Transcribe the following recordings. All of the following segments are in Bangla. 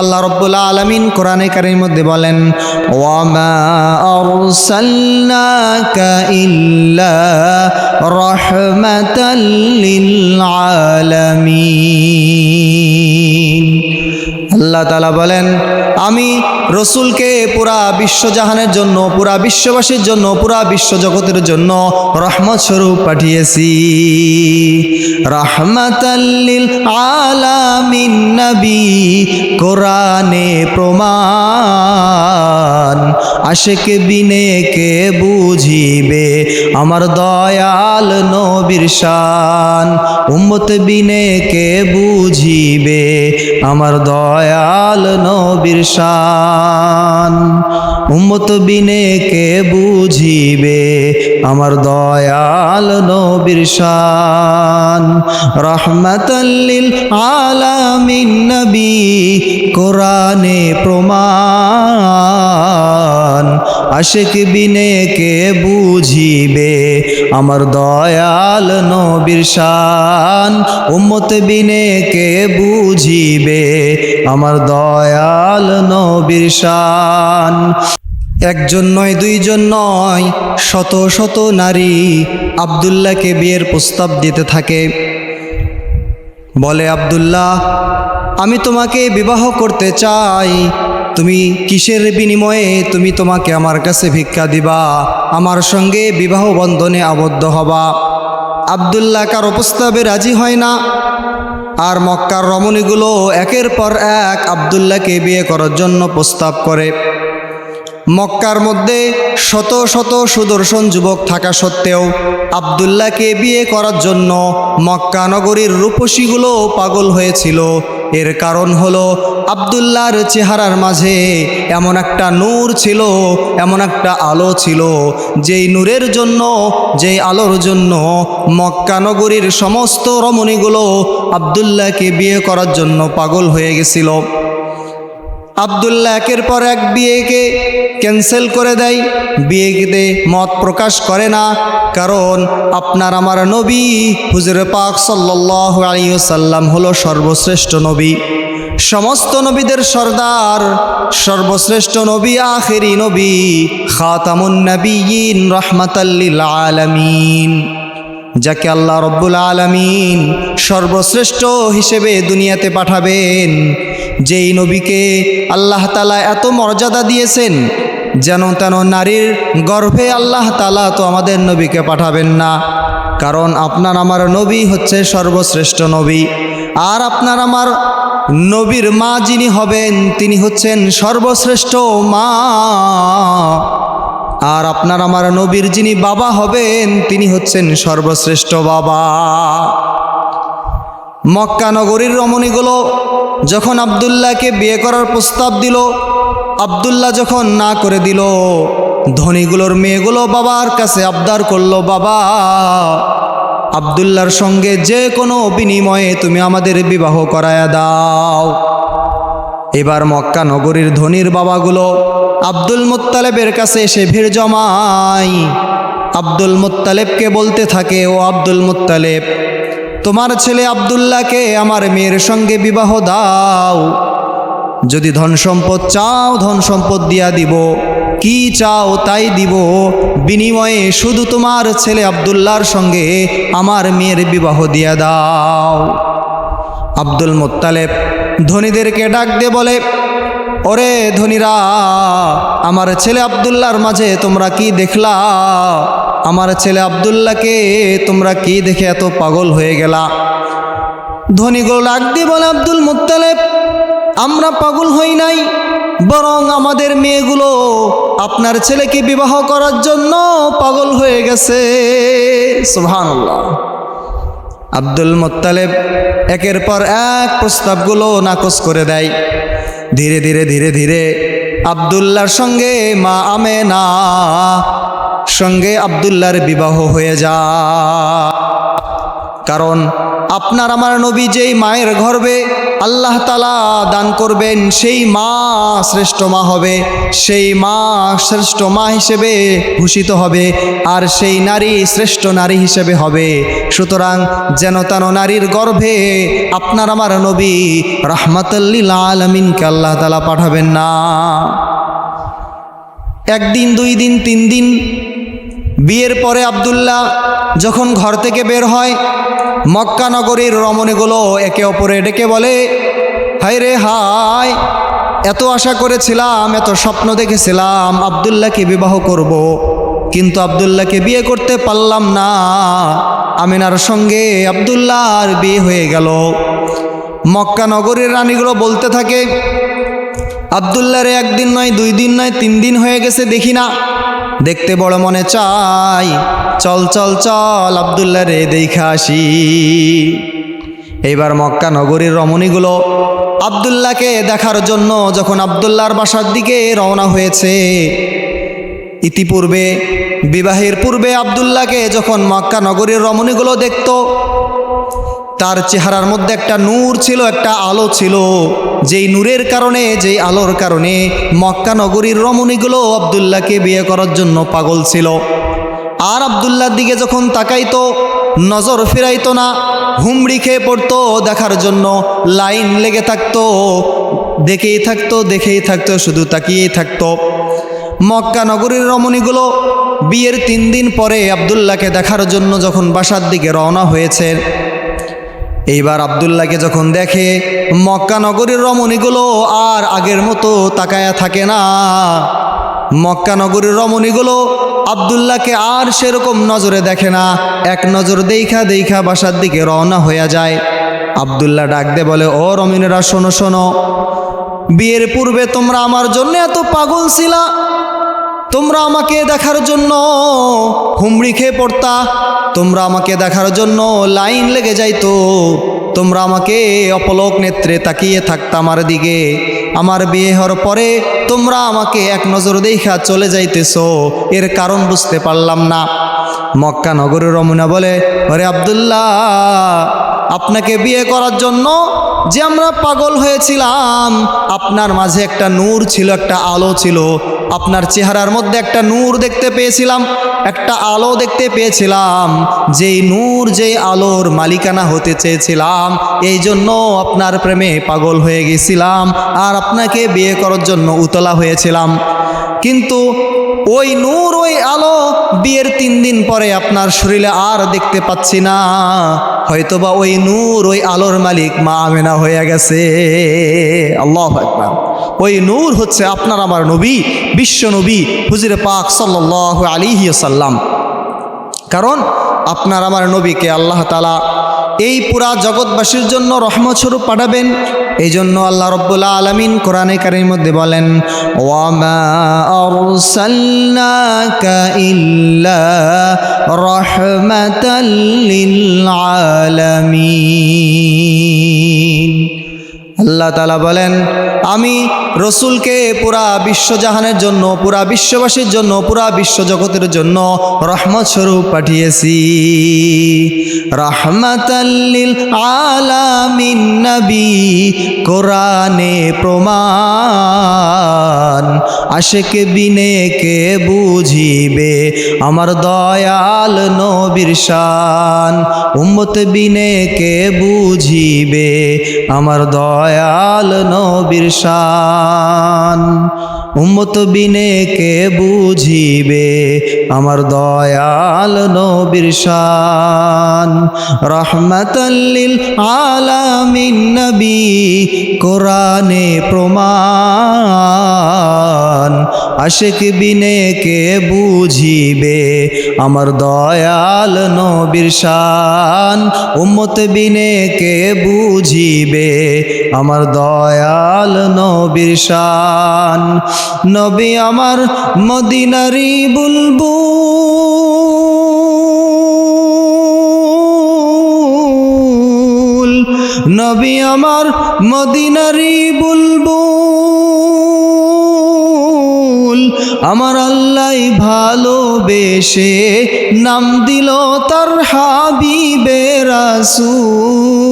আল্লাহ রব্বুল আলমিন কোরআনে কারির মধ্যে বলেন রাহমাতাল আলামিন। আল্লাহ তালা বলেন, আমি রসুলকে পুরা বিশ্বজাহানের জন্য, পুরা বিশ্ববাসীর জন্য, পুরা বিশ্বজগতের জন্য রহমত স্বরূপ পাঠিয়েছি। রহমতাল্লিল আলামিন কোরআনে প্রমাণ, আশেক বিনে কে বুঝিবে আমার দয়াল নবীর শান, উম্মত বিনে কে বুঝিবে আমার দয়াল নবীর শান। উম্মত বিনে কে বুঝিবে আমার দয়াল নবীর শান। রহমতাল্লিল আলামিন নবী, কোরআনে প্রমাণ। আশেক বিনে কে বুঝিবে আমার দয়াল নবীর শান। উম্মত বিনে কে বুঝিবে আমার দয়াল নবীর শান। একজন নয়, দুইজন নয়, শত শত নারী আবদুল্লাহকে বিয়ের প্রস্তাব দিতে থাকে। বলে আবদুল্লাহ, আমি তোমাকে বিবাহ করতে চাই তুমি কিসের বিনিময়ে তুমি তোমাকে আমার কাছে ভিক্ষা দিবা? আমার সঙ্গে বিবাহ বন্ধনে আবদ্ধ হবা। আবদুল্লাহ কার প্রস্তাবে রাজি হয় না। আর মক্কার রমণীগুলো একের পর এক আবদুল্লাহকে বিয়ে করার জন্য প্রস্তাব করে। মক্কার মধ্যে শত শত সুদর্শন যুবক থাকা সত্ত্বেও আবদুল্লাহকে বিয়ে করার জন্য মক্কা নগরীর রূপসীগুলো পাগল হয়েছিল। এর কারণ হলো আবদুল্লার চেহারার মাঝে এমন একটা নূর ছিল, এমন একটা আলো ছিল, যেই নূরের জন্য, যেই আলোর জন্য মক্কা নগরীর সমস্ত রমণীগুলো আবদুল্লাহকে বিয়ে করার জন্য পাগল হয়ে গেছিল। আবদুল্লাহ একের পর এক বিয়েকে ক্যান্সেল করে দেয়। বিয়েতে মত প্রকাশ করে না, কারণ আপনার আমার নবী হুজুর পাক সাল্লাহ আলিয়াল্লাম হলো সর্বশ্রেষ্ঠ নবী। সমস্ত নবীদের সর্দার, সর্বশ্রেষ্ঠ নবী, আখেরি নবী, খাতামুন নবীন আলামিন। যাকে আল্লাহ রব্বুল আলমিন সর্বশ্রেষ্ঠ হিসেবে দুনিয়াতে পাঠাবেন যেই নবীকে আল্লাহ তালা এত মর্যাদা দিয়েছেন, যেন তেন নারীর গর্ভে আল্লাহ তালা তো আমাদের নবীকে পাঠাবেন না। কারণ আপনার আমার নবী হচ্ছে সর্বশ্রেষ্ঠ নবী, আর আপনার আমার নবীর মা যিনি হবেন, তিনি হচ্ছেন সর্বশ্রেষ্ঠ মা। আর আপনার আমার নবীর যিনি বাবা হবেন, তিনি হচ্ছেন সর্বশ্রেষ্ঠ বাবা। মক্কা নগরীর রমণীগুলো যখন আবদুল্লাহকে বিয়ে করার প্রস্তাব দিল, আবদুল্লাহ যখন না করে দিল, ধনীগুলোর মেয়েগুলো বাবার কাছে আবদার করল, বাবা আবদুল্লার সঙ্গে যে কোনো বিনিময়ে তুমি আমাদের বিবাহ করায়া দাও। এবার মক্কা নগরীর ধনির বাবাগুলো আব্দুল মুত্তালেবের কাছে এসে ভিড় জমায়। আব্দুল মোত্তালেবকে বলতে থাকে, ও আব্দুল মুত্তালেব তোমার ছেলে আবদুল্লাহকে আমার মেয়ের সঙ্গে বিবাহ দাও। যদি ধন সম্পদ চাও, ধন সম্পদ দিয়া দিব। কি চাও তাই দিব। বিনিময়ে শুধু তোমার ছেলে আবদুল্লার সঙ্গে আমার মেয়ের বিবাহ দিয়া দাও। আব্দুল মোত্তালেব ধনীদেরকে ডাক দিয়ে বলে ওরে ধনীরা, আমার ছেলে আবদুল্লাহর মাঝে তোমরা কি দেখলা? আমার ছেলে আবদুল্লাহকে তোমরা কি দেখে এত পাগল হয়ে গেলা? ধনীগুলো ডাক দিয়ে বলে, আব্দুল মুত্তালেব, আমরা পাগল হই নাই। বরং আমাদের মেয়েগুলো আপনার ছেলেকে বিবাহ করার জন্য পাগল হয়ে গেছে। সুবহানাল্লাহ। আব্দুল মোত্তালেব একের পর এক প্রস্তাবগুলো নাকচ করে দেয়। ধীরে ধীরে ধীরে ধীরে আবদুল্লার সঙ্গে মা আমেনা সঙ্গে আবদুল্লার বিবাহ হয়ে যায়। কারণ আপনার আমার নবী যেই মায়ের গর্বে আল্লাহ তালা দান করবেন, সেই মা শ্রেষ্ঠ মা হবে, সেই মা শ্রেষ্ঠ মা হিসেবে ভূষিত হবে, আর সেই নারী শ্রেষ্ঠ নারী হিসেবে হবে। সুতরাং যেন তেন নারীর গর্ভে আপনার আমার নবী রাহমাতাল্লিল আলমিনকে আল্লাহ তালা পাঠাবেন না। একদিন, দুই দিন, তিন দিন বিয়ের পরে আবদুল্লাহ যখন ঘর থেকে বের হয়, মক্কা নগরীর রমণীগুলো একে অপরে ডেকে বলে হাই রে হাই এত আশা করেছিলাম, এত স্বপ্ন দেখেছিলাম আবদুল্লাহকে বিবাহ করব। কিন্তু আবদুল্লাহকে বিয়ে করতে পারলাম না। আমিনার সঙ্গে আবদুল্লাহর বিয়ে হয়ে গেল। মক্কা নগরীর রানীগুলো বলতে থাকে, আবদুল্লাহর একদিন নয়, দুই দিন নয়, তিন দিন হয়ে গেছে, দেখি না। দেখতে বড় মনে চাই। চল চল চল আবদুল্লাহ রে দেখা আসি। এইবার মক্কা নগরীর রমণীগুলো আবদুল্লাহকে দেখার জন্য যখন আবদুল্লাহর বাসার দিকে রওনা হয়েছে, ইতিপূর্বে, বিবাহের পূর্বে আবদুল্লাহকে যখন মক্কা নগরীর রমণীগুলো দেখত তার চেহারার মধ্যে একটা নূর ছিল, একটা আলো ছিল। যেই নূরের কারণে, যেই আলোর কারণে মক্কা নগরীর রমণীগুলো আবদুল্লাহকে বিয়ে করার জন্য পাগল ছিল। আর আবদুল্লার দিকে যখন তাকাইতো, নজর ফিরাইতো না, হুমড়ি খেয়ে পড়তো দেখার জন্য, লাইন লেগে থাকতো, দেখেই থাকতো দেখেই থাকতো, শুধু তাকিয়েই থাকতো। মক্কা নগরীর রমণীগুলো বিয়ের তিন দিন পরে আবদুল্লাহকে দেখার জন্য যখন বাসার দিকে রওনা হয়েছে এইবার আবদুল্লাহকে যখন দেখে, মক্কা নগরীর রমণীগুলো আর আগের মতো তাকায়া থাকে না। মক্কা নগরীর রমণীগুলো আবদুল্লাহকে আর সেরকম নজরে দেখে না। এক নজর দেইখা দেইখা বাসার দিকে রওনা হয়ে যায়। আবদুল্লাহ ডাক দে বলে, ও রমিনেরা শোনো শোনো। বিয়ের পূর্বে তোমরা আমার জন্য এত পাগল ছিলা। তোমরা আমাকে দেখার জন্য হুমড়ি খেয়ে পড়তা তোমরা আমাকে দেখার জন্য লাইন লেগে যাইতো। তোমরা আমাকে অপলক নেত্রে তাকিয়ে থাকতা আমার দিকে। আমার বিয়ে হওয়ার পরে তোমরা আমাকে এক নজর দেখা চলে যাইতেছ, এর কারণ বুঝতে পারলাম না। মক্কা নগরের রমুনা বলে, ওরে আবদুল্লাহ, আপনাকে বিয়ে করার জন্য যে আমরা পাগল হয়েছিলাম, আপনার মাঝে একটা নূর ছিল, একটা আলো ছিল। আপনার চেহারার মধ্যে একটা নূর দেখতে পেয়েছিলাম, একটা আলো দেখতে পেয়েছিলাম। যেই নূর, যেই আলোর মালিকানা হতে চেয়েছিলাম এই জন্য আপনার প্রেমে পাগল হয়ে গেছিলাম আর আপনাকে বিয়ে করার জন্য উতলা হয়েছিলাম। কিন্তু ওই নূর, ওই আলো বিয়ের তিন দিন পরে আপনার শরীরে আর দেখতে পাচ্ছি না। হয়তোবা ওই নূর, ওই আলোর মালিক মা আমেনা হয়ে গেছে। আল্লাহ একবার ওই নূর হচ্ছে আপনার আমার নবী, বিশ্ব নবী, হুজিরে পাক সাল্লাহ আলিহি সাল্লাম কারণ আপনার আমার নবীকে আল্লাহ তালা এই পুরা জগৎবাসীর জন্য রহমত স্বরূপ পাঠাবেন। এই জন্য আল্লাহ রব্বুল্লা আলমিন কোরআনে কারির মধ্যে বলেন আল্লাহ তালা বলেন আমি রসুলকে পুরা বিশ্বজাহানের জন্য, পুরা বিশ্ববাসীর জন্য, পুরা বিশ্বজগতের জন্য রহমত স্বরূপ পাঠিয়েছি। রাহমাতাল্লিল আলামিন কোরআনে প্রমাণ। আশেক বিনে কে বুঝিবে? আমার দয়াল নবীর শান। উম্মত বিনে কে বুঝিবে? আমার দয়াল নবীর শান উম্মত বিনে কে বুঝিবে? আমার দয়াল নবীর শান। রহমতাল্লিল আলামিন নবী, কোরআনে প্রমাণ। আশেক বিনে কে বুঝিবে? আমার দয়াল নবীর শান। উম্মত বিনে কে বুঝিবে? আমার দয়াল নবীর শান। নবী আমার মদিনারি বুলবুল। নবী আমার মদিনারি বুলবুল। আমার আল্লাহ ভালোবেসে নাম দিল তার হাবিবে রাসূল।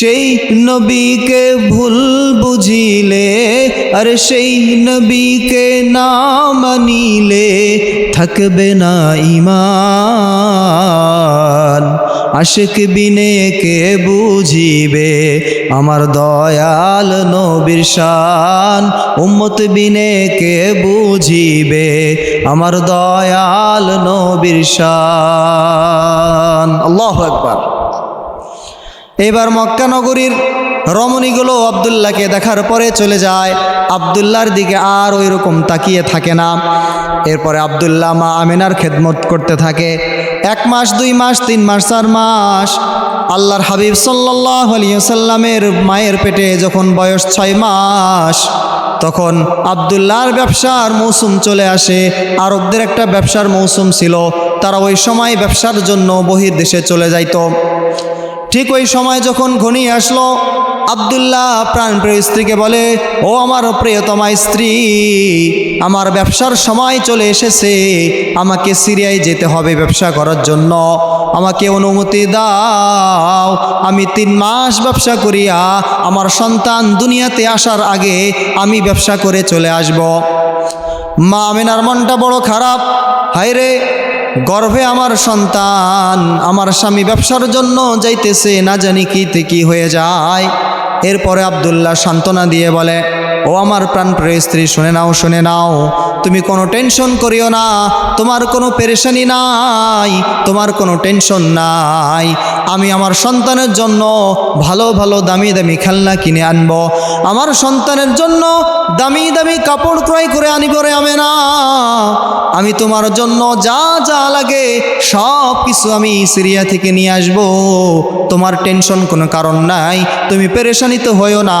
সেই নবীকে ভুল বুঝিলে, আর সেই নবীকে না মানিলে থাকবে না ইমান আশেক বিনে কে বুঝিবে? আমার দয়াল নবীর শান। উম্মত বিনে কে বুঝিবে? আমার দয়াল নবীর শান। আল্লাহ একবার এবার মক্কা নগরীর রমণীগুলো আবদুল্লাহকে দেখার পরে চলে যায়। আবদুল্লাহর দিকে আর ওই রকম তাকিয়ে থাকে না। এরপরে আবদুল্লাহ মা আমিনার খেদমত করতে থাকে। এক মাস, দুই মাস, তিন মাস, চার মাস। আল্লাহর হাবিব সাল্লাহ আলিয়াল্লামের মায়ের পেটে যখন বয়স ছয় মাস, তখন আবদুল্লাহর ব্যবসার মৌসুম চলে আসে। আরবদের একটা ব্যবসার মৌসুম ছিল। তারা ওই সময় ব্যবসার জন্য বহির্দেশে চলে যাইতো। ঠিক ওই সময় যখন ঘনিয়ে আসলো, আবদুল্লাহ প্রাণপ্রিয় স্ত্রীকে বলে, ও আমার প্রিয়তমা স্ত্রী, আমার ব্যবসার সময় চলে এসেছে, আমাকে সিরিয়ায় যেতে হবে ব্যবসা করার জন্য। আমাকে অনুমতি দাও, আমি তিন মাস ব্যবসা করিয়া আমার সন্তান দুনিয়াতে আসার আগে আমি ব্যবসা করে চলে আসব। মা আমিনার মনটা বড় খারাপ। হায়রে গর্ভে আমার সন্তান, আমার স্বামী ব্যবসার জন্য যাইতেছে, না জানি কি কি হয়ে যায়। এরপরে আবদুল্লাহ সান্ত্বনা দিয়ে বলে ও আমার প্রাণপ্রিয় স্ত্রী, শুনে নাও শুনে নাও। তুমি কোনো টেনশন করিও না, তোমার কোনো পেরেশানি নাই, তোমার কোনো টেনশন নাই। আমি আমার সন্তানের জন্য ভালো ভালো, দামি দামি খেলনা কিনে আনব। আমার সন্তানের জন্য দামি দামি কাপড় ক্রয় করে আনিব রে আমি না আমি তোমার জন্য যা যা লাগে সব কিছু আমি সিরিয়া থেকে নিয়ে আসব। তোমার টেনশন কোনো কারণ নাই, তুমি পেরেশানিত হয়েও না।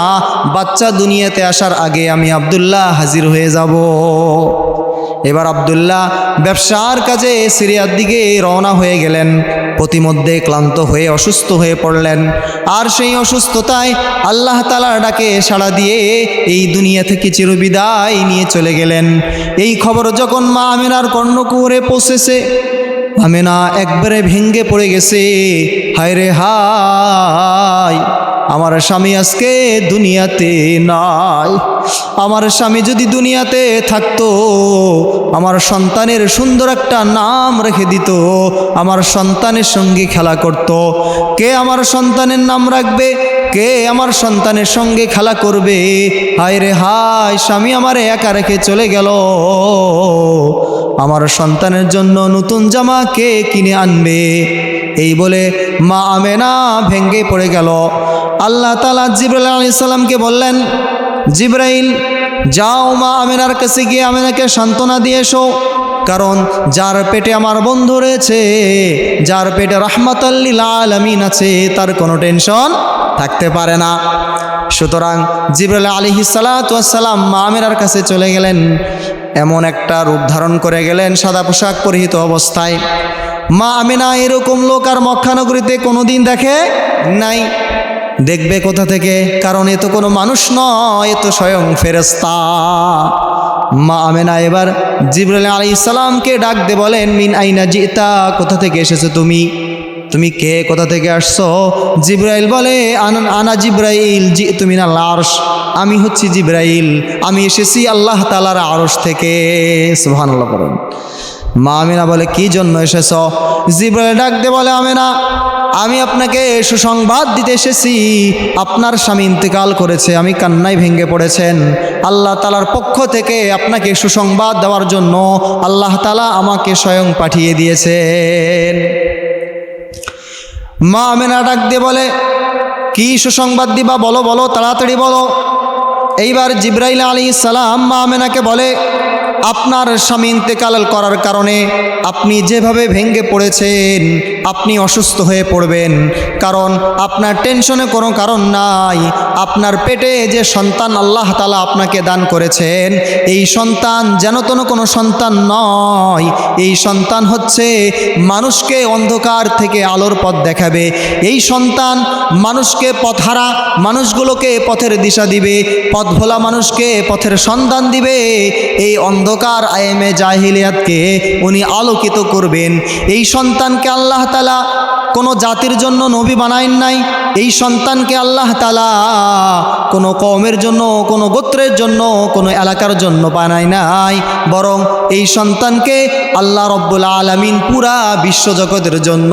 বাচ্চা দুনিয়াতে আসার আগে আমি আবদুল্লাহ হাজির হয়ে যাব। এবার আবদুল্লাহ ব্যবসার কাজে সিরিয়ার দিকে রওনা হয়ে গেলেন। প্রতিমধ্যে ক্লান্ত হয়ে, অসুস্থ হয়ে পড়লেন। আর সেই অসুস্থতায় আল্লাহ তালার ডাকে সাড়া দিয়ে এই দুনিয়া থেকে চিরবিদায় নিয়ে চলে গেলেন। এই খবর যখন মা আমিনার কর্ণকুরে পৌঁছেছে, আমিনা একবারে ভেঙ্গে পড়ে গেছে। হায় রে হায়! আমার স্বামী আজকে দুনিয়াতে নাই। আমার স্বামী যদি দুনিয়াতে থাকতো, আমার সন্তানের সুন্দর একটা নাম রেখে দিত, আমার সন্তানের সঙ্গে খেলা করত। কে আমার সন্তানের নাম রাখবে? কে আমার সন্তানের সঙ্গে খেলা করবে? হায় রে হায়, স্বামী আমার একা রেখে চলে গেল। আমার সন্তানের জন্য নতুন জামা কে কিনে আনবে? এই বলে মা আমেনা ভেঙ্গে পড়ে গেল। আল্লাহ তালা জিব্রাইল আলি সাল্লামকে বললেন, জিব্রাইল, যাও মা আমেনার কাছে গিয়ে আমেনাকে সান্ত্বনা দিয়ে এসো। কারণ যার পেটে আমার বন্ধু রয়েছে, যার পেটে রহমতাল্লিল আলমিন আছে, তার কোনো টেনশন থাকতে পারে না। সুতরাং জিব্রাইল আলী মা আমেনার কাছে চলে গেলেন। এমন একটা রূপ ধারণ করে গেলেন সাদা পোশাক পরিহিত অবস্থায়। মা আমিনা এরকম লোক আর মক্কানগরীতে কোনো দিন দেখে নাই। দেখবে কোথা থেকে? কারণ এ তো কোনো মানুষ নয়, এ তো স্বয়ং ফেরস্তা মা আমেনা এবার জিব্রাইল আলী ইসলামকে ডাক দে বলেন, মিন আইনা জিতা? কোথা থেকে এসেছ তুমি? তুমি কে? কোথা থেকে আসছো? জিব্রাইল বলে, আনা জিব্রাইল জি তুমি না লার্স আমি হচ্ছি জিব্রাইল। আমি এসেছি আল্লাহ তালার আরস থেকে। সুবহানাল্লাহ করেন মা আমিনা বলে, কি জন্য এসেছ? জিব্রাইল ডাক দে বলে, আমিনা, আমি আপনাকে সুসংবাদ দিতে এসেছি। আপনার স্বামী ইন্তেকাল করেছে। আমি কান্নায় ভেঙে পড়েছেন। আল্লাহ তালার পক্ষ থেকে আপনাকে সুসংবাদ দেওয়ার জন্য আল্লাহ তালা আমাকে স্বয়ং পাঠিয়ে দিয়েছেন। মা আমেনা ডাক দিয়ে বলে, কি সুসংবাদ দিবা? বলো বলো, তাড়াতাড়ি বলো। এইবার জিব্রাইল আলী সালাম মা আমেনাকে বলে আপনার স্বামী ইন্তেকাল করার কারণে আপনি যেভাবে ভেঙ্গে পড়েছেন, আপনি অসুস্থ হয়ে পড়বেন। কারণ আপনার টেনশনে কোনো কারণ নাই। আপনার পেটে যে সন্তান আল্লাহ তালা আপনাকে দান করেছেন, এই সন্তান যেন তেন কোনো সন্তান নয়। এই সন্তান হচ্ছে মানুষকে অন্ধকার থেকে আলোর পথ দেখাবে। এই সন্তান মানুষকে পথহারা, মানুষগুলোকে পথের দিশা দিবে। পথ ভোলা মানুষকে পথের সন্ধান দিবে। এই অন্ধকার আয়েমে জাহিলিয়াতকে উনি আলোকিত করবেন। এই সন্তানকে আল্লাহ তালা কোনো জাতির জন্য নবী বানাইন নাই। এই সন্তানকে আল্লাহ তালা কোনো কমের জন্য, কোনো গোত্রের জন্য, কোনো এলাকার জন্য বানায় নাই। বরং এই সন্তানকে আল্লাহ রব্বুল আলমিন পুরা বিশ্বজগতের জন্য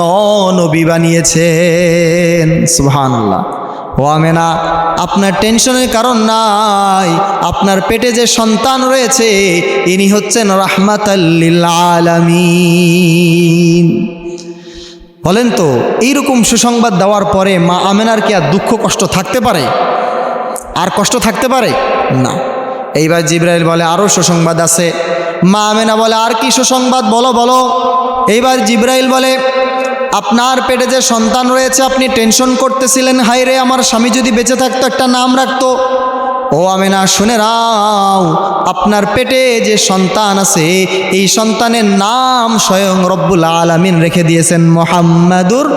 নবী বানিয়েছেন। সুহান আল্লাহ ও আমেনা, আপনার টেনশনের কারণ নাই। আপনার পেটে যে সন্তান রয়েছে, ইনি হচ্ছেন রাহমাতাল্লিল বলেন তো, এইরকম সুসংবাদ দেওয়ার পরে মা আমেনার কি আর দুঃখ কষ্ট থাকতে পারে? আর কষ্ট থাকতে পারে? না। এইবার জিব্রাইল বলে আরও সুসংবাদ আছে। মা আমেনা বলে, আর কি সুসংবাদ? বলো বলো। এইবার জিব্রাইল বলে আপনার পেটে যে সন্তান রয়েছে, আপনি টেনশন করতেছিলেন হাই রে, আমার স্বামী যদি বেঁচে থাকতো, একটা নাম রাখতো। ও আমেনা, শুনে রাও, আপনার পেটে যে সন্তান আছে, এই সন্তানের নাম স্বয়ং রব্বুল আলমিন রেখে দিয়েছেন মোহাম্মদুর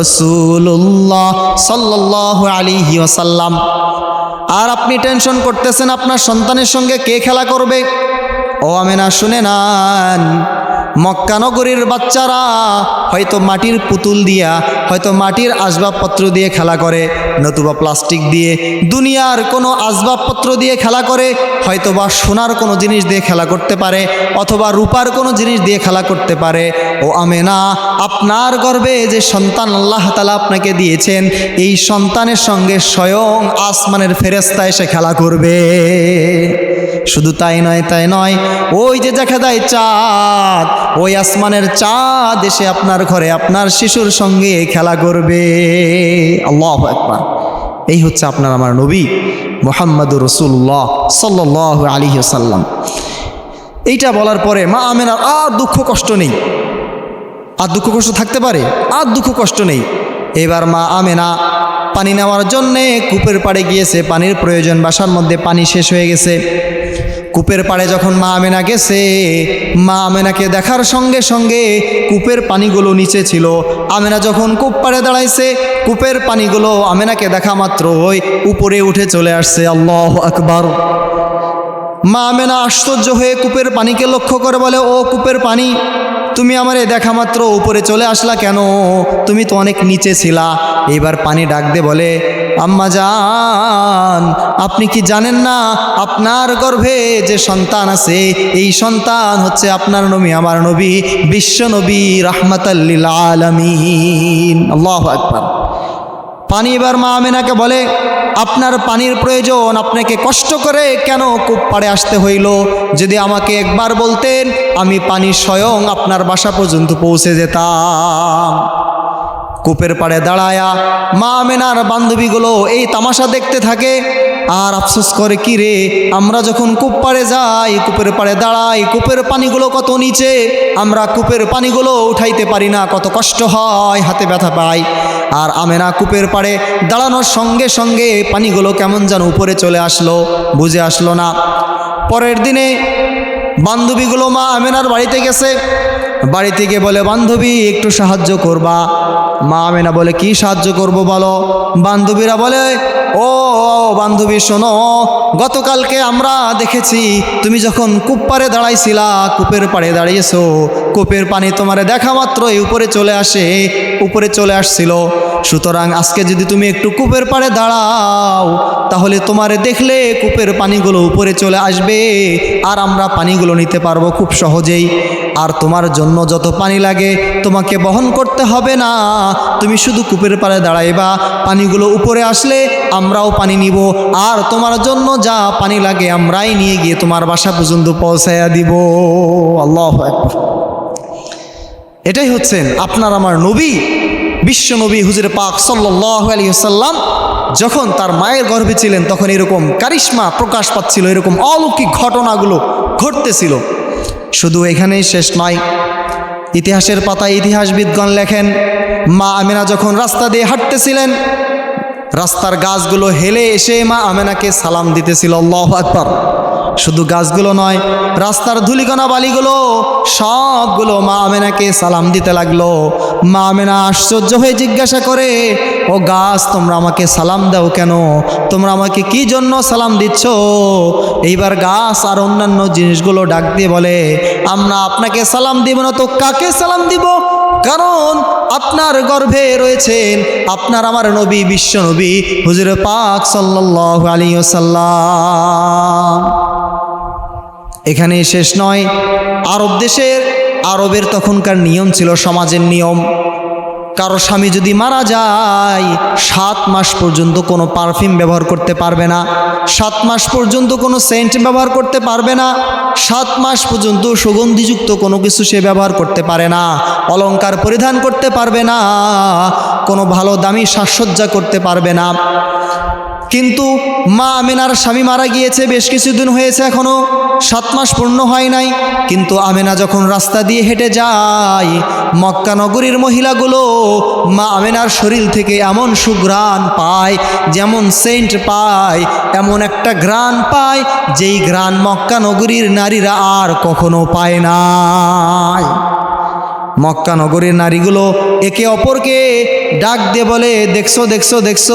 রসুল্লাহ সাল্লাহ আলিহি ওসাল্লাম আর আপনি টেনশন করতেছেন, আপনার সন্তানের সঙ্গে কে খেলা করবে? ও আমেনা, শুনে নান মক্কানগরীর বাচ্চারা হয়তো মাটির পুতুল দিয়া, হয়তো মাটির আসবাবপত্র দিয়ে খেলা করে, নতুবা প্লাস্টিক দিয়ে, দুনিয়ার কোনো আসবাবপত্র দিয়ে খেলা করে হয়তো বা সোনার কোনো জিনিস দিয়ে খেলা করতে পারে, অথবা রূপার কোনো জিনিস দিয়ে খেলা করতে পারে। ও আমেনা, আপনার গর্বে যে সন্তান আল্লাহ তালা আপনাকে দিয়েছেন, এই সন্তানের সঙ্গে স্বয়ং আসমানের ফেরেস্তা এসে খেলা করবে। শুধু তাই নয় তাই নয়, ওই যে দেখা যায় চাঁদ ওই আসমানের চাঁদ এসে আপনার ঘরে আপনার শিশুর সঙ্গে খেলা করবে। আল্লাহ একবার এই হচ্ছে আপনার আমার নবী মোহাম্মদুর রসুল্লাহ সাল্লাহ আলী সাল্লাম এইটা বলার পরে মা আমেনার আর দুঃখ কষ্ট নেই। আর দুঃখ কষ্ট থাকতে পারে, আর দুঃখ কষ্ট নেই। এবার মা আমেনা পানি নেওয়ার জন্যে কূপের পাড়ে গিয়েছে, পানির প্রয়োজন, বাসার মধ্যে পানি শেষ হয়ে গেছে। কূপের পাড়ে যখন মা আমেনা গেছে, মা আমেনাকে দেখার সঙ্গে সঙ্গে কূপের পানিগুলো নিচে ছিল। আমেনা যখন কূপ পাড়ে দাঁড়াইছে, কূপের পানিগুলো আমেনাকে দেখা মাত্র ওই উপরে উঠে চলে আসছে। আল্লাহ আকবার। মা আমেনা আশ্চর্য হয়ে কূপের পানিকে লক্ষ্য করে বলে, ও কূপের পানি তুমি আমারে দেখা মাত্র উপরে চলে আসলা কেন? তুমি তো অনেক নিচে ছিলা। এবার পানি ডাক দে বলে, আম্মা যান আপনি কি জানেন না আপনার গর্ভে যে সন্তান আছে, এই সন্তান হচ্ছে আপনার নবী, আমার নবী, বিশ্ব নবী রাহমাতাল্লিল আলমিন। আল্লাহ আকবার। পানি এবার মা আমেনাকে বলে, আপনার পানির প্রয়োজন, আপনাকে কষ্ট করে কেন কূপ পাড়ে আসতে হইল? যদি আমাকে একবার বলতেন, আমি পানি স্বয়ং আপনার বাসা পর্যন্ত পৌঁছে যেতাম। কূপের পাড়ে দাঁড়ায়া মা আমেনার বান্ধবীগুলো এই তামাশা দেখতে থাকে। আর আফসোস করে কি রে, আমরা যখন কূপ পাড়ে যাই, কূপের পাড়ে দাঁড়াই, কূপের পানিগুলো কত নিচে, আমরা কূপের পানিগুলো উঠাইতে পারি না, কত কষ্ট হয়, হাতে ব্যথা পাই। আর আমেনা কূপের পাড়ে দাঁড়ানোর সঙ্গে সঙ্গে পানিগুলো কেমন যেন উপরে চলে আসলো, বুঝে আসলো না। পরের দিনে বান্ধবীগুলো মা আমেনার বাড়িতে গেছে বাড়িতে থেকে বলে, বান্ধবী, একটু সাহায্য করবা। মা আমেনা বলে, কি সাহায্য করব বলো? বান্ধবীরা বলে, ও বান্ধবী, শোনো, গতকালকে আমরা দেখেছি, তুমি যখন কূপ দাঁড়াইছিলা, কূপের পাড়ে দাঁড়িয়েছো, কূপের পানি তোমার দেখা মাত্রই উপরে চলে আসে, উপরে চলে আসছিল। সুতরাং আজকে যদি তুমি একটু কূপের পাড়ে দাঁড়াও, তাহলে তোমারে দেখলে কূপের পানিগুলো উপরে চলে আসবে আর আমরা পানিগুলো নিতে পারব খুব সহজেই। আর তোমার জন্য যত পানি লাগে, তোমাকে বহন করতে হবে না। তুমি শুধু কূপের পাড়ে দাঁড়াইবা, পানিগুলো উপরে আসলে আমরাও পানি নিব। আর তোমার জন্য যা পানি লাগে, আমরাই নিয়ে গিয়ে তোমার বাসা পর্যন্ত পৌঁছাইয়া দিব। আল্লাহ এটাই হচ্ছেন আপনার আমার নবী। বিশ্ব নবী হুজুর পাক সাল্লাহ আলী সাল্লাম যখন তার মায়ের গর্ভে ছিলেন, তখন এরকম কারিশ্মা প্রকাশ পাচ্ছিল, এরকম অলৌকিক ঘটনাগুলো ঘটতেছিল। শুধু এখানেই শেষ নয়, ইতিহাসের পাতায় ইতিহাসবিদগণ লেখেন, মা আমেনা যখন রাস্তা দিয়ে হাঁটতেছিলেন, রাস্তার গাছগুলো হেলে এসে মা আমেনাকে সালাম দিতেছিল, আল্লাহ আকবর। শুধু গাছগুলো নয়, রাস্তার ধুলিকণা বালিগুলো, সবগুলো মা আমেনাকে সালাম দিতে লাগল। মা আমেনা আশ্চর্য হয়ে জিজ্ঞাসা করে, ও গাছ, তোমরা আমাকে সালাম দাও কেন? তোমরা আমাকে কি জন্য সালাম দিচ্ছ? এইবার গাছ আর অন্যান্য জিনিসগুলো ডাক দিয়ে বলে, আমরা আপনাকে সালাম দিব না তো কাকে সালাম দিব? কারণ আপনার গর্ভে রয়েছেন, আপনার আমার নবী, বিশ্ব নবী, হুজুর পাক সাল্লাহ আলী সাল্লাম এখানে শেষ নয়, আরব দেশের, আরবের তখনকার নিয়ম ছিল সমাজের নিয়ম। কারও স্বামী যদি মারা যায়, সাত মাস পর্যন্ত কোনো পারফিউম ব্যবহার করতে পারবে না। সাত মাস পর্যন্ত কোনো সেন্ট ব্যবহার করতে পারবে না। সাত মাস পর্যন্ত সুগন্ধিযুক্ত কোনো কিছু সে ব্যবহার করতে পারে না। অলংকার পরিধান করতে পারবে না। কোনো ভালো দামি সাজসজ্জা করতে পারবে না। কিন্তু মা আমেনার স্বামী মারা গিয়েছে, বেশ কিছুদিন হয়েছে এখনও সাত মাস পূর্ণ হয় নাই। কিন্তু আমেনা যখন রাস্তা দিয়ে হেঁটে যায়, মক্কা নগরীর মহিলাগুলো মা আমেনার শরীর থেকে এমন সুঘ্রাণ পায়, যেমন সেন্ট পায়, এমন একটা ঘ্রাণ পায়, যেই ঘ্রাণ মক্কা নগরীর নারীরা আর কখনো পায় না মক্কা নগরের নারীগুলো একে অপরকে ডাক দিয়ে বলে, দেখছ দেখছ দেখছ,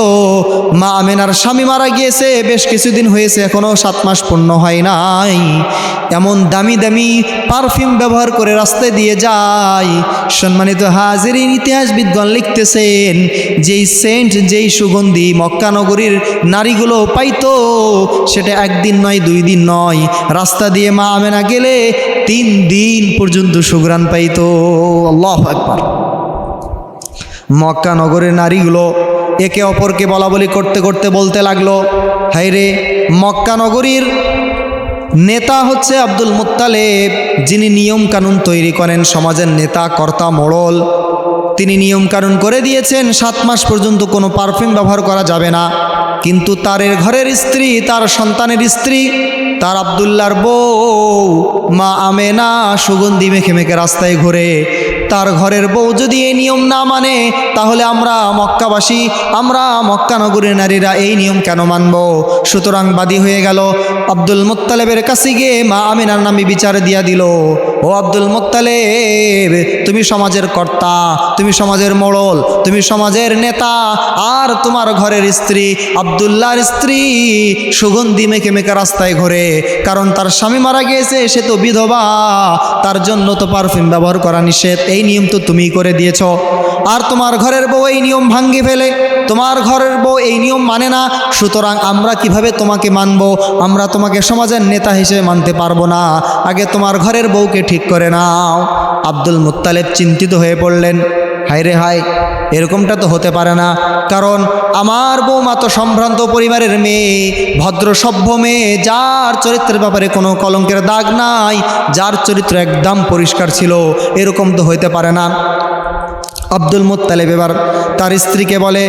মা আমেনার স্বামী মারা গিয়েছে, বেশ কিছুদিন হয়েছে এখনও সাত মাস পূর্ণ হয় নাই। এমন দামি দামি পারফিউম ব্যবহার করে রাস্তায় দিয়ে যায়। সম্মানিত হাজিরিন, ইতিহাসবিদগণ লিখতেছেন, যেই সেন্ট, যেই সুগন্ধি মক্কানগরীর নারীগুলো পাইতো, সেটা একদিন নয়, দুই দিন নয়। রাস্তা দিয়ে মা আমেনা গেলে তিন দিন পর্যন্ত সুগ্রাণ পাইতো। আল্লাহ একবার মক্কা নগরের নারীগুলো একে অপরকে বলা বলি করতে করতে বলতে লাগল হাই রে, মক্কা নগরীর নেতা হচ্ছে আব্দুল মুত্তালেব, যিনি নিয়ম কানুন তৈরি করেন, সমাজের নেতা, কর্তা, মোড়ল। তিনি নিয়ম কানুন করে দিয়েছেন, সাত মাস পর্যন্ত কোনো পারফিউম ব্যবহার করা যাবে না। কিন্তু তারের ঘরের স্ত্রী, তার সন্তানের স্ত্রী, তার আবদুল্লার বউ, মা আমেনা সুগন্ধি মেখে মেখে রাস্তায় ঘুরে তার ঘরের বউ যদি এই নিয়ম না মানে তাহলে আমরা মক্কাবাসী, আমরা মক্কা নগরীর নারীরা এই নিয়ম কেন মানব? সুতরাং বাদী হয়ে গেল। আব্দুল মোত্তালেবের কাছে গিয়ে মা আমিনার নামে বিচার দিয়া দিল। ও আব্দুল মোত্তালেব, তুমি সমাজের কর্তা, তুমি সমাজের মোড়ল, তুমি সমাজের নেতা, আর তোমার ঘরের স্ত্রী, আবদুল্লাহর স্ত্রী সুগন্ধি মেখে মেখে রাস্তায় ঘোরে। কারণ তার স্বামী মারা গিয়েছে, সে তো বিধবা, তার জন্য তো পারফিউম ব্যবহার করা নিষেধ। এই নিয়ম তো তুমি করে দিয়েছ। আর তোমার ঘরের বউ এই নিয়ম ভাঙ্গি ফেলে। তোমার ঘরের বউ এই নিয়ম মানে না, সুতরাং আমরা কীভাবে তোমাকে মানব, আমরা তোমাকে সমাজের নেতা হিসেবে মানতে পারব না। আগে তোমার ঘরের বউকে ঠিক করে নাও। আব্দুল মুত্তালেব চিন্তিত হয়ে পড়লেন। হায় রে হায়, এরকমটা তো হতে পারে না। কারণ আমার বৌমা তো সম্ভ্রান্ত পরিবারের মেয়ে, ভদ্র সভ্য মেয়ে, যার চরিত্রের ব্যাপারে কোনো কলঙ্কের দাগ নাই, যার চরিত্র একদম পরিষ্কার ছিল, এরকম তো হইতে পারে না। আব্দুল মুত্তালেব এবার তার স্ত্রীকে বলে,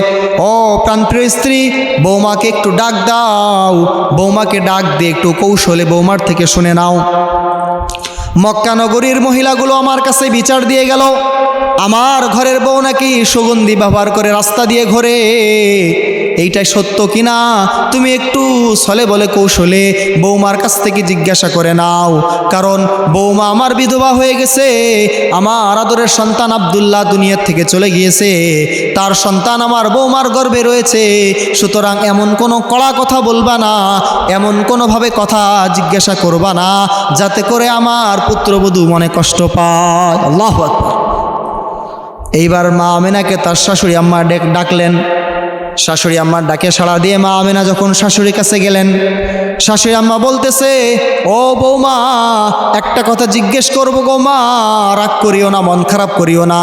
ও প্রাণপ্রিয় স্ত্রী, বৌমাকে একটু ডাক দাও, বৌমাকে ডাক দিয়ে একটু কৌশলে বৌমার থেকে শুনে নাও। মক্কা নগরীর মহিলাগুলো আমার কাছে বিচার দিয়ে গেল। আমার ঘরের বউ নাকি সুগন্ধি ব্যবহার করে রাস্তা দিয়ে ঘোরে। এইটাই সত্য কিনা? তুমি একটু ছলে বলে কৌশলে বৌমার কাছ থেকে জিজ্ঞাসা করে নাও। কারণ বৌমা আমার বিধবা হয়ে গেছে। আমার আদরের সন্তান আবদুল্লাহ দুনিয়ার থেকে চলে গিয়েছে। তার সন্তান আমার বৌমার গর্বে রয়েছে। সুতরাং এমন কোনো কড়া কথা বলবা না, এমন কোনোভাবে কথা জিজ্ঞাসা করবা না, যাতে করে আমার পুত্রবধূ মনে কষ্ট পায়। আল্লাহ এইবার মা আমেনাকে তার শাশুড়ি আম্মা ডেক ডাকলেন। শাশুড়ি আম্মার ডাকে সাড়া দিয়ে মা আমেনা যখন শাশুড়ির কাছে গেলেন, শাশুড়ি আম্মা বলতেছে, ও বৌমা, একটা কথা জিজ্ঞেস করব গো মা, রাগ করিও না, মন খারাপ করিও না,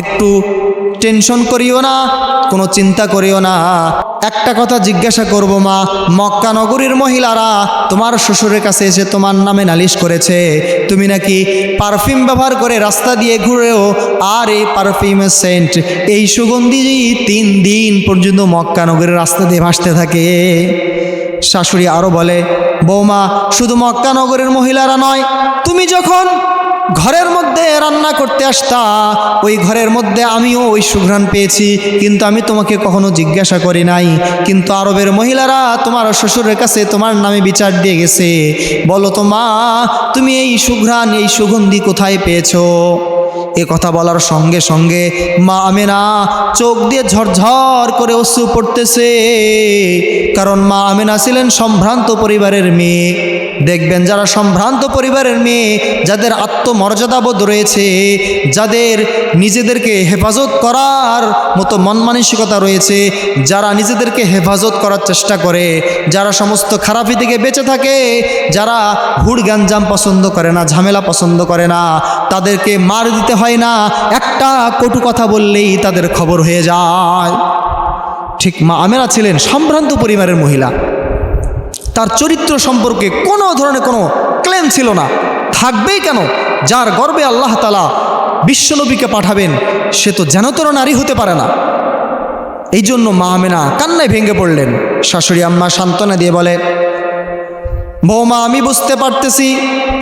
একটু টেনশন করিও না, কোনো চিন্তা করিও না। একটা কথা জিজ্ঞাসা করব মা, মক্কা নগরীর মহিলারা তোমার শ্বশুরের কাছে এসে তোমার নামে নালিশ করেছে। তুমি নাকি পারফিউম ব্যবহার করে রাস্তা দিয়ে ঘুরেও, আর এই পারফিউমের সেন্ট, এই সুগন্ধি তিন দিন পর্যন্ত মক্কা নগরীর রাস্তা দিয়ে ভাসতে থাকে। শাশুড়ি আরও বলে, বৌমা, শুধু মক্কা নগরের মহিলারা নয়, তুমি যখন ঘরের মধ্যে রান্না করতে আসতা, ওই ঘরের মধ্যে আমিও ওই সুঘ্রাণ পেয়েছি। কিন্তু আমি তোমাকে কখনো জিজ্ঞাসা করি নাই। কিন্তু আরবের মহিলারা তোমার শ্বশুরের কাছে তোমার নামে বিচার দিয়ে গেছে। বলো তো মা, তুমি এই সুঘ্রাণ, এই সুগন্ধি কোথায় পেয়েছ? এ কথা বলার সঙ্গে সঙ্গে মা আমেনা চোখ দিয়ে ঝরঝর করে অশ্রু পড়তেছে। কারণ মা আমেনা ছিলেন সম্ভ্রান্ত পরিবারের মেয়ে। দেখবেন যারা সম্ভ্রান্ত পরিবারের মেয়ে, যাদের আত্মমর্যাদাবোধ রয়েছে, যাদের নিজেদেরকে হেফাজত করার মতো মন মানসিকতা রয়েছে, যারা নিজেদেরকে হেফাজত করার চেষ্টা করে, যারা সমস্ত খারাপি থেকে বেঁচে থাকে, যারা হুড় গাঞ্জাম পছন্দ করে না, ঝামেলা পছন্দ করে না, তাদেরকে মার দিতে হয় না, একটা কটু কথা বললেই তাদের খবর হয়ে যায়। ঠিক মা আমেরা ছিলেন সম্ভ্রান্ত পরিবারের মহিলা। তার চরিত্র সম্পর্কে কোনো ধরনের কোনো ক্লেম ছিল না। থাকবেই কেন? যার গর্বে আল্লাহ তালা বিশ্বনবীকে পাঠাবেন, সে তো যেনতর নারী হতে পারে না। এই জন্য মা আমেনা কান্নায় ভেঙে পড়লেন। শাশুড়ি আম্মা সান্ত্বনা দিয়ে বলে বৌমা, আমি বুঝতে পারতেছি,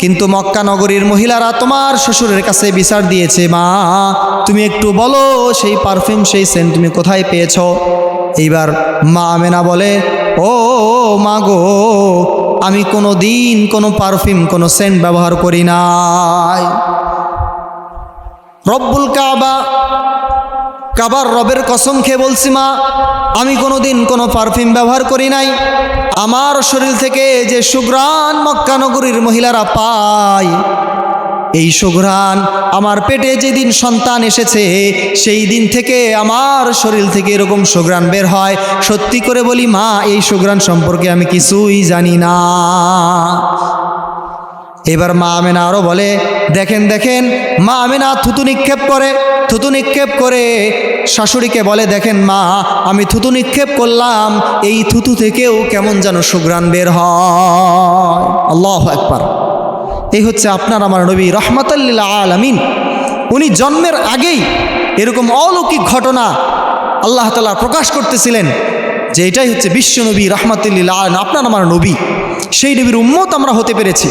কিন্তু মক্কা নগরীর মহিলারা তোমার শ্বশুরের কাছে বিচার দিয়েছে, মা। তুমি একটু বলো, সেই পারফিউম, সেই সেন্ট তুমি কোথায় পেয়েছ? এইবার মা আমেনা বলে, ও মা গো, আমি কোনো দিন কোনো পারফিউম, কোনো সেন্ট ব্যবহার করি নাই। রব্বুল কাবা কাবার রবের কসম খেয়ে বলছি মা, আমি কোনো দিন কোনো পারফিউম ব্যবহার করি নাই। আমার শরীর থেকে যে সুগ্রাণ মক্কানগরীর মহিলারা পায়, এই সুঘ্রাণ আমার পেটে যেদিন সন্তান এসেছে, সেই দিন থেকে আমার শরীর থেকে এরকম সুঘ্রাণ বের হয়। সত্যি করে বলি মা, এই সুঘ্রাণ সম্পর্কে আমি কিছুই জানি না। এবার মা আমেনা আরও বলে, দেখেন দেখেন, মা আমেনা থুতু নিক্ষেপ করে, থুতু নিক্ষেপ করে। শাশুড়িকে বলে, দেখেন মা, আমি থুতু নিক্ষেপ করলাম, এই থুতু থেকেও কেমন যেন সুগ্রাণ বের হয়। আল্লাহ একবার এই হচ্ছে আপনার, আমার নবী রহমতাল্লিল্লা আলামিন। উনি জন্মের আগেই এরকম অলৌকিক ঘটনা আল্লাহ তালা প্রকাশ করতেছিলেন, যে এটাই হচ্ছে বিশ্ব নবী রহমতুল্লিল্লা আলম আপনার, আমার নবী। সেই নবীর উম্মত আমরা হতে পেরেছি।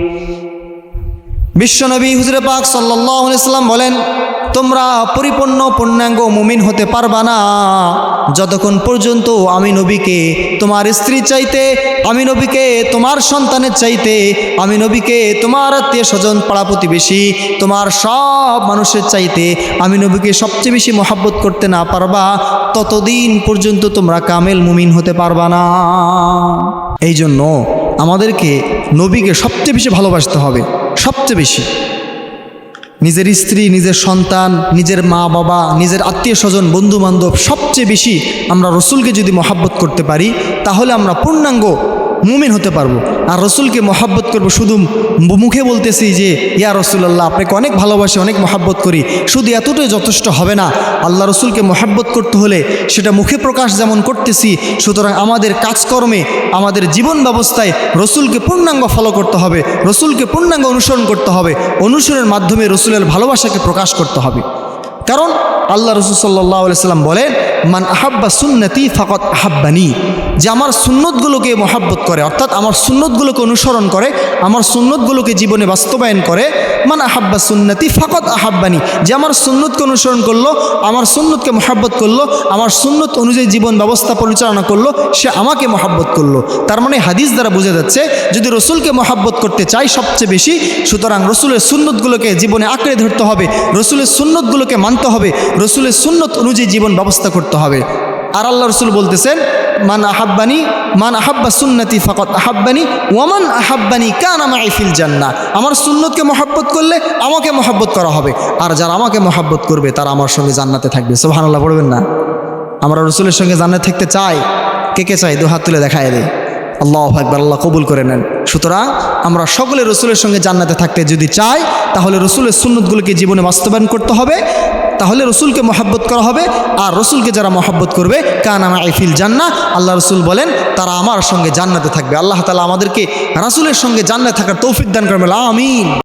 বিশ্বনবী হুজুরে পাক সাল্লাহ ইসলাম বলেন, তোমরা পরিপূর্ণ পূর্ণাঙ্গ মুমিন হতে পারবা না। যতক্ষণ পর্যন্ত আমি নবীকে তোমার স্ত্রী চাইতে, আমি নবীকে তোমার সন্তানের চাইতে, আমি নবীকে তোমার আত্মীয় স্বজন পাড়া প্রতিবেশী, তোমার সব মানুষের চাইতে আমি নবীকে সবচেয়ে বেশি মহাব্বত করতে না পারবা, ততদিন পর্যন্ত তোমরা কামেল মুমিন হতে পারবা না। এই জন্য আমাদেরকে নবীকে সবচেয়ে বেশি ভালোবাসতে হবে। সবচেয়ে বেশি। নিজের স্ত্রী, নিজের সন্তান, নিজের মা বাবা, নিজের আত্মীয় স্বজন বন্ধু বান্ধব সবচেয়ে বেশি আমরা রসুলকে যদি মহাব্বত করতে পারি, তাহলে আমরা পূর্ণাঙ্গ মুমিন হতে পারব। আর রসুলকে মহাব্বত করব। শুধু মুখে বলতেছি যে, ইয়া রসুল্লাহ আপনাকে অনেক ভালোবাসি, অনেক মহাব্বত করি। শুধু এতটাই যথেষ্ট হবে না। আল্লাহ রসুলকে মহাব্বত করতে হলে সেটা মুখে প্রকাশ যেমন করতেছি, সুতরাং আমাদের কাজকর্মে, আমাদের জীবন ব্যবস্থায় রসুলকে পূর্ণাঙ্গ ফলো করতে হবে, রসুলকে পূর্ণাঙ্গ অনুসরণ করতে হবে, অনুসরণের মাধ্যমে রসুলের ভালোবাসাকে প্রকাশ করতে হবে। কারণ আল্লাহ রসুল সাল্লাহ সাল্লাম বলেন মান আহাব্বা সুন্নতি ফকত আহাব্বানি। যে আমার সুন্নতগুলোকে মহাব্বত করে, অর্থাৎ আমার সুন্নতগুলোকে অনুসরণ করে, আমার সুন্নতগুলোকে জীবনে বাস্তবায়ন করে মান আহাব্বা সুন্নতি ফকত আহাব্বানি। যে আমার সুন্নতকে অনুসরণ করল, আমার সুন্নতকে মহাব্বত করল, আমার সুন্নত অনুযায়ী জীবন ব্যবস্থা পরিচালনা করল, সে আমাকে মহাব্বত করল। তার মানে হাদিস দ্বারা বোঝা যাচ্ছে, যদি রসুলকে মহাব্বত করতে চাই সবচেয়ে বেশি, সুতরাং রসুলের সুন্নতগুলোকে জীবনে আঁকড়ে ধরতে হবে, রসুলের সুন্নতগুলোকে মানতে হবে, রসুলের সুন্নত অনুযায়ী জীবন ব্যবস্থা করতে হবে। আর আল্লাহ রসুল বলতেছেন, মান আহাব্বানি, মান আহাব্বা সুন্নতি ফকত আহাব্বানি ওয়ামান আহাব্বানি কান আমা ইফিল জান্না আমার সুন্নতকে মহাব্বত করলে আমাকে মহাব্বত করা হবে। আর যারা আমাকে মহাব্বত করবে, তারা আমার সঙ্গে জান্নাতে থাকবে। সোহানাল্লাহ পড়বেন না? আমরা রসুলের সঙ্গে জান্নাত থাকতে চাই। কে কে চাই দু হাত তুলে দেখায় দেয় আল্লাহ একবার আল্লাহ কবুল করে নেন। সুতরাং আমরা সকলে রসুলের সঙ্গে জান্নাতে থাকতে যদি চাই, তাহলে রসুলের সুন্নতগুলোকে জীবনে বাস্তবায়ন করতে হবে। তাহলে রসুলকে মহাব্বত করা হবে, আর রসুলকে যারা মহাব্বত করবে, কান আমা আইফিল জান্না আল্লাহ রসুল বলেন, তারা আমার সঙ্গে জান্নাতে থাকবে। আল্লাহ তালা আমাদেরকে রাসুলের সঙ্গে জান্নাত থাকার তৌফিক দান করবে আমিন।